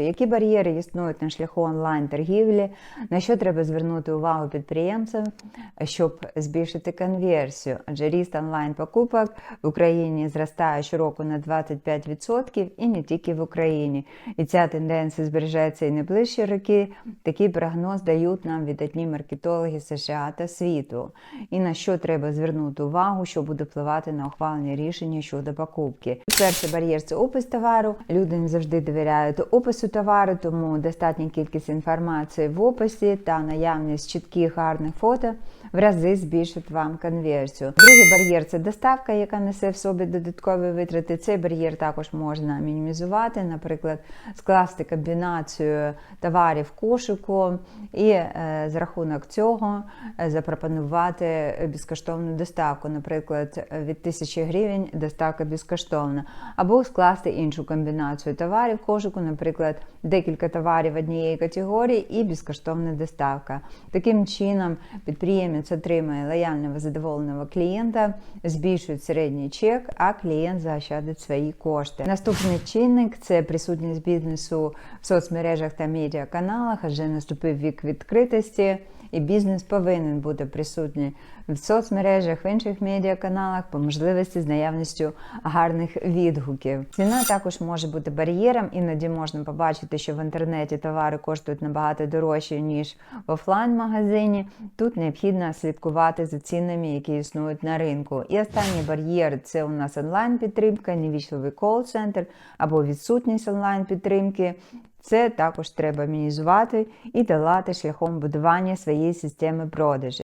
Які бар'єри існують на шляху онлайн-торгівлі, на що треба звернути увагу підприємцям, щоб збільшити конверсію? Адже ріст онлайн-покупок в Україні зростає щороку на 25% і не тільки в Україні. І ця тенденція збережеться і найближчі роки. Такий прогноз дають нам видатні маркетологи США та світу. І на що треба звернути увагу, що буде впливати на ухвалення рішення щодо покупки. Перший бар'єр це опис товару. Люди не завжди довіряють опису товару, тому достатня кількість інформації в описі та наявність чітких гарних фото в рази збільшить вам конверсію. Другий бар'єр це доставка, яка несе в собі додаткові витрати. Цей бар'єр також можна мінімізувати, наприклад, скласти комбінацію товарів кошику і е, за рахунок цього е, запропонувати безкоштовну доставку, наприклад, від 1000 гривень доставка безкоштовна, або скласти іншу комбінацію товарів кошику, наприклад, декілька товарів однієї категорії і безкоштовна доставка. Таким чином, підприємець отримує лояльного задоволеного клієнта, збільшує середній чек, а клієнт заощадить свої кошти. Наступний чинник це присутність бізнесу в соцмережах та медіаканалах, адже наступив вік відкритості. І бізнес повинен бути присутній в соцмережах, в інших медіаканалах, по можливості з наявністю гарних відгуків. Ціна також може бути бар'єром. Іноді можна побачити, що в інтернеті товари коштують набагато дорожче ніж в офлайн-магазині. Тут необхідно слідкувати за цінами, які існують на ринку. І останній бар'єр це у нас онлайн-підтримка, невічливий кол-центр або відсутність онлайн-підтримки. Це також треба мінізувати і долати шляхом будування своєї системи продажу.